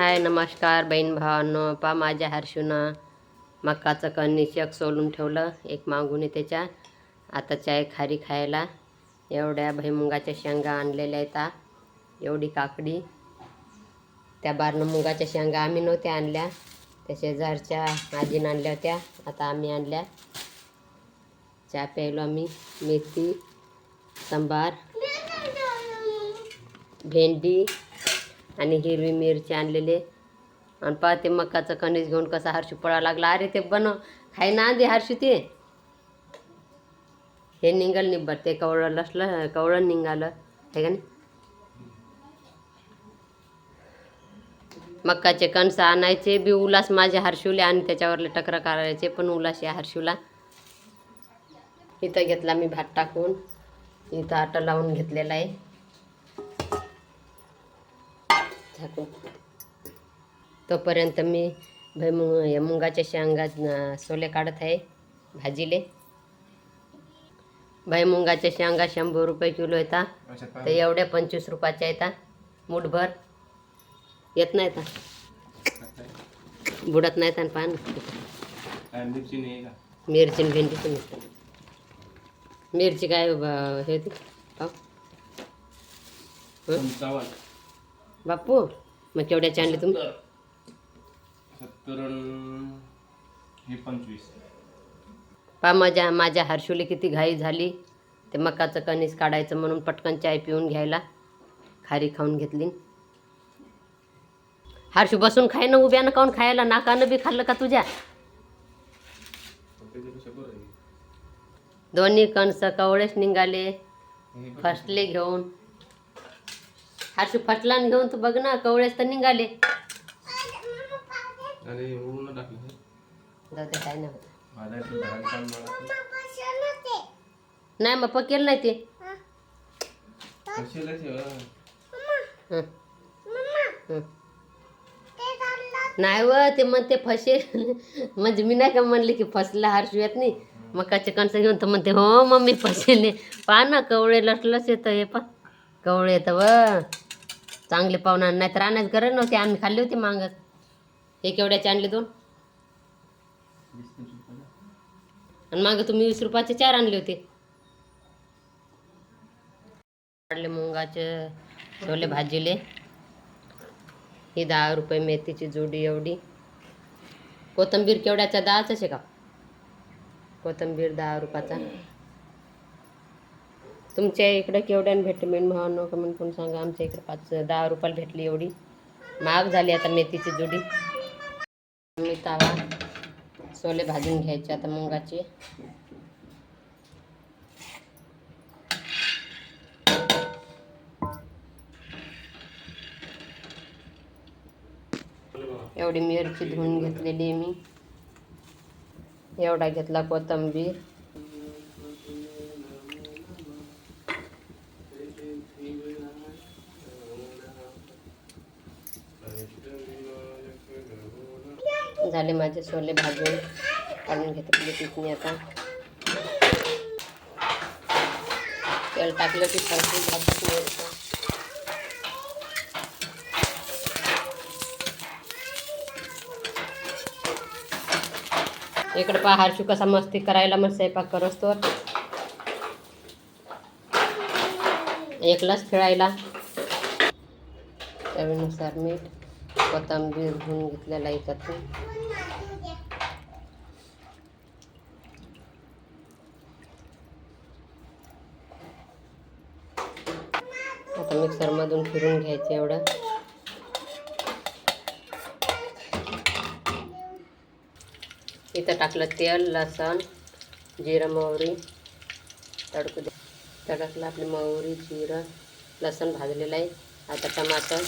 हाय नमस्कार बहीण भावांनो. पा माझ्या हर्षूनं मक्काचं कणिशक सोलून ठेवलं एक मागून त्याच्या आता चाय खारी खायला. एवढ्या भैमुगाच्या शेंगा आणलेल्या आहेत एवढी काकडी. त्या बारनं मुगाच्या शेंगा आम्ही नव्हत्या आणल्या. त्या शेजारच्या आजीनं आणल्या होत्या. आता आम्ही आणल्या. चहा प्यायलो आम्ही. मेथी सांबार भेंडी आणि हिरवी मिरची आणलेले आणि पहा ते मकाचं कणीस घेऊन कसा हर्षू पळा लागला. अरे ते बनव खाय ना आधी हर्षू ते. हे निघाल निब्बर ते कवळं लसलं कवळं निघालं आहे का नाही? मक्काचे कणस आणायचे बी उलास माझे हर्षूले आणि त्याच्यावरले टकरा करायचे पण उलास या हर्षूला इथं घेतला मी भात टाकून. इथं आटा लावून घेतलेला आहे. झाकून तोपर्यंत मी भैमुग या मुंगाच्या शेंगा सोले काढत आहे भाजीले. भैमुंगाच्या शेंगा शंभर रुपये किलो येतात तर एवढ्या पंचवीस रुपयाच्या येतात मुठभर. येत नाहीत हा. बुडत नाहीत आणि पान? मिरची नाही का? मिरची आणि भेंडी पण येतात मिरची काय हे होती हं? बापू मग केवढ्याचे आणले तुम्ही? सत्तर. अन हे पंचवीस. पा माझ्या माझ्या हर्षुले किती घाई झाली. ते मकाचं कणीस काढायचं म्हणून पटकन चाय पिऊन घ्यायला. खारी खाऊन घेतली. हर्षू बसून खाय ना उभ्यानं काऊन खायला? नाकानं बी खाल्लं का तुझ्या? दोन्ही कणस कवळेच निघाले. फसले घेऊन. हर्षू फसला न घेऊन तू बघ ना कवळेच तर निघाले अरे उडून टाकलं हे. जाऊ दे काय नाही होत. भाजायचं धरायचं काम मला. नाही मग पकेल नाही ते कशाला ठेवा? हं. हं. नाही व ते म्हणते फसेल म्हणजे मी नाही का म्हणले की फसला हर्षू येत नाही मकाचे कणसं घेऊन तर म्हणते हो मम्मी फसेल पहा ना कवळे लटलंच येतं हे पा कवळे येतं व चांगले पाहुणा नाही तर आणायच गरज नव्हती. आम्ही खाल्ली होती मांग. हे केवढ्याचे आणले दोन. आणि मागं तुम्ही वीस रुपयाचे चार आणले होते. काढले मुंगाचे छोले भाजीले. ही दहा रुपये मेथीची जोडी एवढी. कोथंबीर केवढ्याचा? दहाच आहे का? कोथंबीर दहा रुपयाचा. तुमच्या इकडं केवढ्यानं भेटते मेन भावांनो कमेंट करून सांगा? आमच्या इकडे पाच दहा रुपयाला भेटली एवढी. महाग झाली आता मेथीची जुडी. मी तावा सोले भाजून घ्यायचे आता मुंगाचे. एवढी मिरची धुवून घेतलेली आहे मी. एवढा घेतला कोथंबीर. झाले माझे सोले भाजून. काढून घेतले तिथून आता. तेल टाकलं की थोडंसं भाजून घ्यायचं इकडे पहा हर्षू कसा मस्ती करायला मग स्वयंपाक करत तो एकलाच खेळायला. चवीनुसार मीठ. कोथिंबीर धुवून घेतलेला याच्यातून आता मिक्सरमधून फिरून घ्यायचं एवढं. इथं टाकलं तेल लसण जिरं मोहरी. तडकू दे. तडकलं आपली मोहरी जिरं लसण भाजलेलं आहे. आता टमाटर.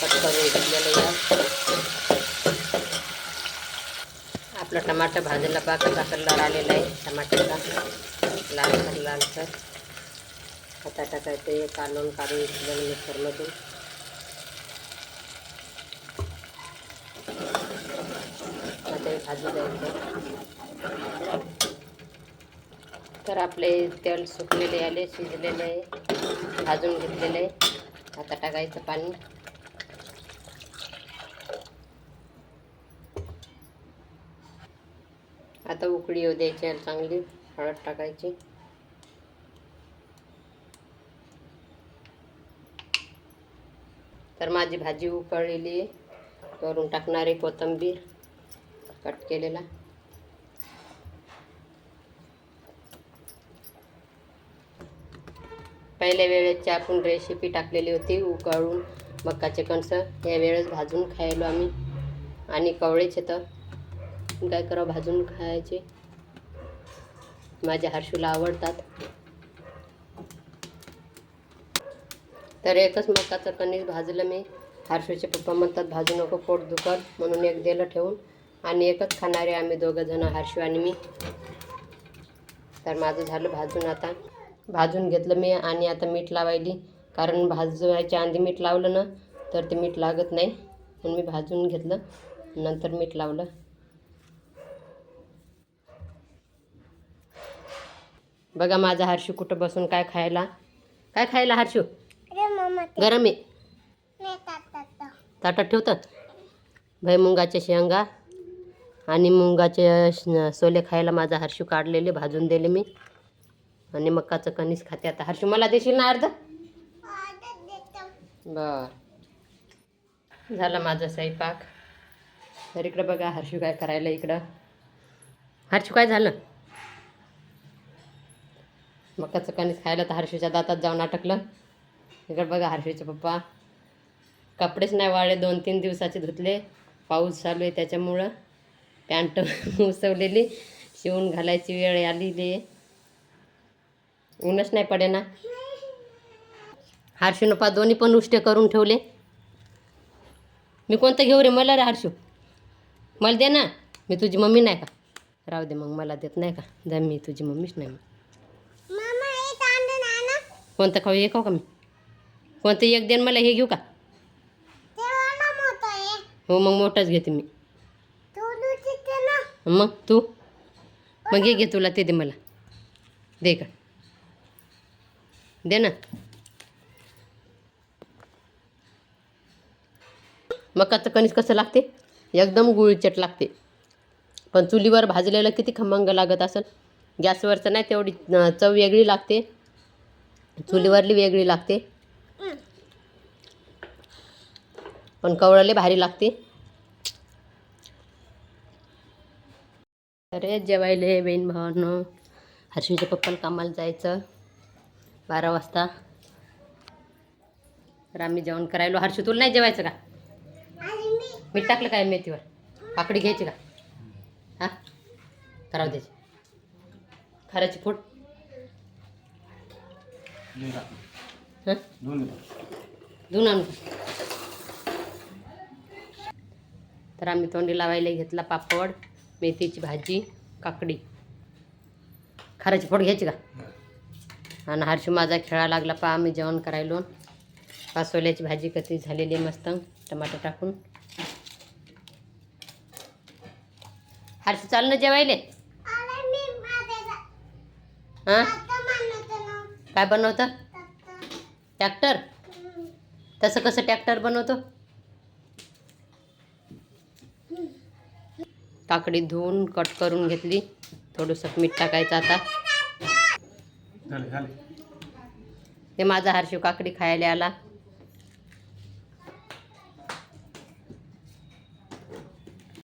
कट करून घेतलेलं या आपलं टमाटर भाजलेला पा कसा कलर आलेला आहे टमाटरचा लालसर लालसर आता टाकायचं हे कालवून काढून घेतलेलं मिक्सरमधून. आता हे भाजू द्यायचं तर आपले तेल सुकलेले आले शिजलेले आहे भाजून घेतलेले. आहे आता टाकायचं पाणी. आता उकळी येऊ द्यायची आणि चांगली हळद टाकायची. तर माझी भाजी उकळलेली आहे. वरून टाकणारे कोथिंबीर कट केलेला. पहिल्या वेळेची आपण रेसिपी टाकलेली होती उकळून मक्काचे कणसं या वेळेस भाजून खायलो आम्ही. आणि कवळेचे तर काय करावं भाजून खायचे. माझ्या हर्षूला आवडतात. तर एकच मकाचं कणीस भाजलं मी. हर्षूचे पप्पा म्हणतात भाजू नको पोट दुखत म्हणून एक दिलं ठेवून. आणि एकच खाणारे आम्ही दोघं जण हर्षू आणि मी. तर माझं झालं भाजून आता. भाजून घेतलं मी आणि आता मीठ लावायली. कारण भाजवायच्या आधी मीठ लावलं ना तर ते मीठ लागत नाही. म्हणून मी भाजून घेतलं. नंतर मीठ लावलं. बघा माझा हर्षू कुठं बसून काय खायला. काय खायला हर्षू? गरम आहे. ताटात ठेवतं भैमुंगाच्या शेंगा आणि मुंगाचे सोले खायला माझा हर्षू काढलेले भाजून दिले मी. आणि मक्काचं कणीस खाते. आता हर्षू मला देशील ना अर्ध? बर. झाला माझा स्वयंपाक. तर इकडं बघा हर्षू काय करायला इकडं. हर्षू काय झालं? मक्काचं कणीस खायला तर हर्षीच्या दातात जाऊन अटकलं. इकडं बघा हर्षीचे पप्पा. कपडेच नाही वाळले दोन तीन दिवसाचे धुतले. पाऊस चालू आहे त्याच्यामुळं. पॅन्ट उसवलेली. शिवून घालायची वेळ आलेली आहे. ऊनच नाही पडे ना हर्षूनं पा दोन्ही पण उष्टे करून ठेवले. मी कोणतं घेऊ रे? मला रे हर्षू. मला दे ना. मी तुझी मम्मी नाही का? राहू दे मग मला देत नाही का? जा मी तुझी मम्मीच नाही मग कोणतं खाऊ हे खाऊ का मी? कोणतं एक देन मला हे घेऊ का? हो मग मोठंच घेते मी. मग तू? मग हे घे तुला ते दे मला. दे का? दे ना. मकाचं कणीस कसं लागते? एकदम गुळचट लागते. पण चुलीवर भाजलेलं किती खमंग लागत असेल? गॅसवरचं नाही तेवढी चव वेगळी लागते. चुलीवरली वेगळी लागते. पण कवळले भारी लागते. अरे जेवायले बहीण भावांनो. हर्षीच्या पप्पाला कामाला जायचं. बारा वाजता. तर आम्ही जेवण करायलो हर्षू तुला नाही जेवायचं का? मीठ टाकलं काय मेथीवर? पाकडी घ्यायची का? हा? करावं द्यायची खराची फोड दोन टाक. हां दोन टाक. धुवून? तर आम्ही तोंडी लावायला घेतला पापड मेथीची भाजी काकडी. खाराची फोड घ्यायची का? आणि हर्षू माझा खेळा लागला पा आम्ही जेवण करायलो. पासोल्याची भाजी कधी झालेली आहे मस्त. टमाटर टाकून. हर्षू चाल ना जेवायले. हां? काय बनवतं? ट्रॅक्टर? तसं कसं ट्रॅक्टर बनवतो? काकडी धुवून कट करून घेतली. थोडंसं मीठ टाकायचं आता. ते माझा हर्षू काकडी खायला आला.